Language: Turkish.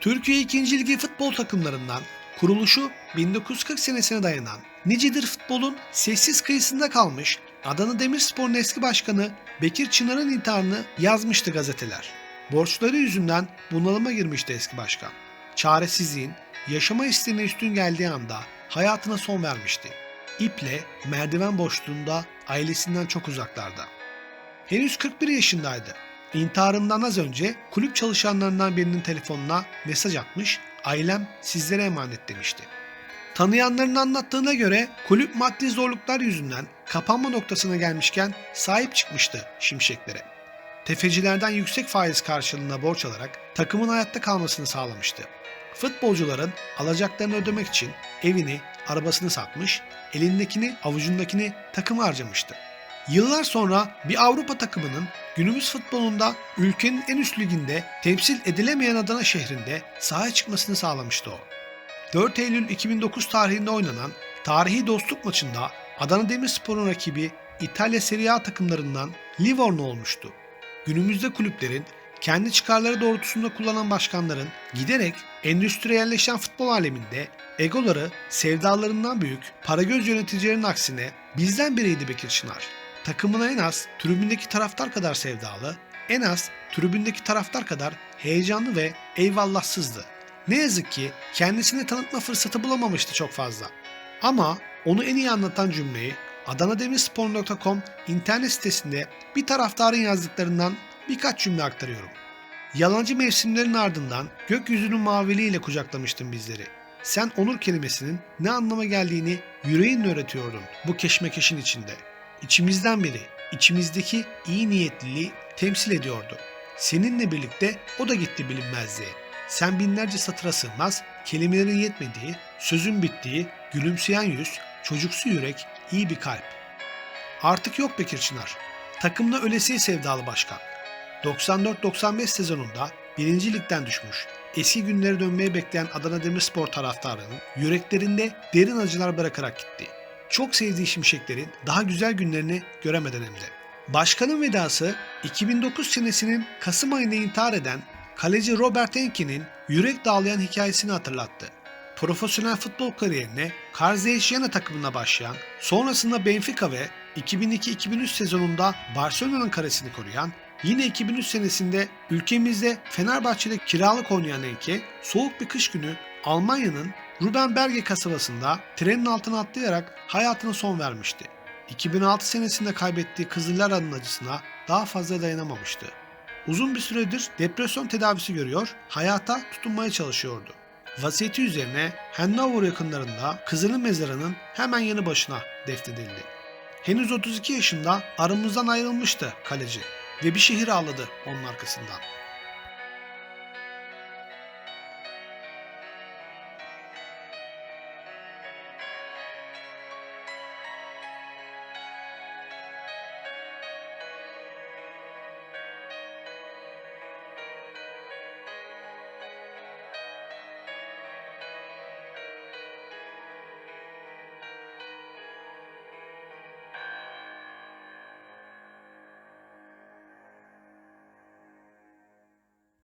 Türkiye 2. Ligi futbol takımlarından kuruluşu 1940 senesine dayanan nicedir futbolun sessiz kıyısında kalmış Adana Demirspor'un eski başkanı Bekir Çınar'ın intiharını yazmıştı gazeteler. Borçları yüzünden bunalıma girmişti eski başkan. Çaresizliğin, yaşama isteğine üstün geldiği anda hayatına son vermişti. İple merdiven boşluğunda ailesinden çok uzaklarda. Henüz 41 yaşındaydı. İntiharından az önce kulüp çalışanlarından birinin telefonuna mesaj atmış, ailem sizlere emanet demişti. Tanıyanların anlattığına göre kulüp maddi zorluklar yüzünden kapanma noktasına gelmişken sahip çıkmıştı şimşeklere. Tefecilerden yüksek faiz karşılığında borç alarak takımın hayatta kalmasını sağlamıştı. Futbolcuların alacaklarını ödemek için evini, arabasını satmış, elindekini, avucundakini takıma harcamıştı. Yıllar sonra bir Avrupa takımının günümüz futbolunda ülkenin en üst liginde temsil edilemeyen Adana şehrinde sahaya çıkmasını sağlamıştı o. 4 Eylül 2009 tarihinde oynanan tarihi dostluk maçında Adana Demirspor'un rakibi İtalya Serie A takımlarından Livorno olmuştu. Günümüzde kulüplerin kendi çıkarları doğrultusunda kullanan başkanların giderek endüstriyelleşen futbol aleminde egoları sevdalarından büyük paragöz yöneticilerin aksine bizden biriydi Bekir Çınar. Takımına en az tribündeki taraftar kadar sevdalı, en az tribündeki taraftar kadar heyecanlı ve eyvallahsızdı. Ne yazık ki kendisini tanıtma fırsatı bulamamıştı çok fazla. Ama onu en iyi anlatan cümleyi adanademirspor.com internet sitesinde bir taraftarın yazdıklarından birkaç cümle aktarıyorum. Yalancı mevsimlerin ardından gökyüzünün maviliğiyle kucaklamıştın bizleri. Sen onur kelimesinin ne anlama geldiğini yüreğinle öğretiyordun bu keşmekeşin içinde. İçimizden biri, içimizdeki iyi niyetliliği temsil ediyordu. Seninle birlikte o da gitti bilinmezliğe. Sen binlerce satıra sığmaz, kelimelerin yetmediği, sözün bittiği, gülümseyen yüz, çocuksu yürek, iyi bir kalp. Artık yok Bekir Çınar. Takımda ölesiye sevdalı başkan. 94-95 sezonunda 1. ligden düşmüş, eski günlere dönmeye bekleyen Adana Demirspor taraftarının yüreklerinde derin acılar bırakarak gitti. Çok sevdiği şimşeklerin daha güzel günlerini göremeden hem de. Başkanın vedası 2009 senesinin Kasım ayında intihar eden kaleci Robert Enke'nin yürek dağlayan hikayesini hatırlattı. Profesyonel futbol kariyerine Karzeyşyana takımına başlayan, sonrasında Benfica ve 2002-2003 sezonunda Barcelona'nın karesini koruyan, yine 2003 senesinde ülkemizde Fenerbahçe'de kiralık oynayan Enke, soğuk bir kış günü Almanya'nın Rubenberge kasabasında trenin altına atlayarak hayatına son vermişti. 2006 senesinde kaybettiği Kızıllara'nın acısına daha fazla dayanamamıştı. Uzun bir süredir depresyon tedavisi görüyor, hayata tutunmaya çalışıyordu. Vasiyeti üzerine Hanover yakınlarında kızının mezarının hemen yanı başına defnedildi. Henüz 32 yaşında aramızdan ayrılmıştı kaleci ve bir şehir ağladı onun arkasından.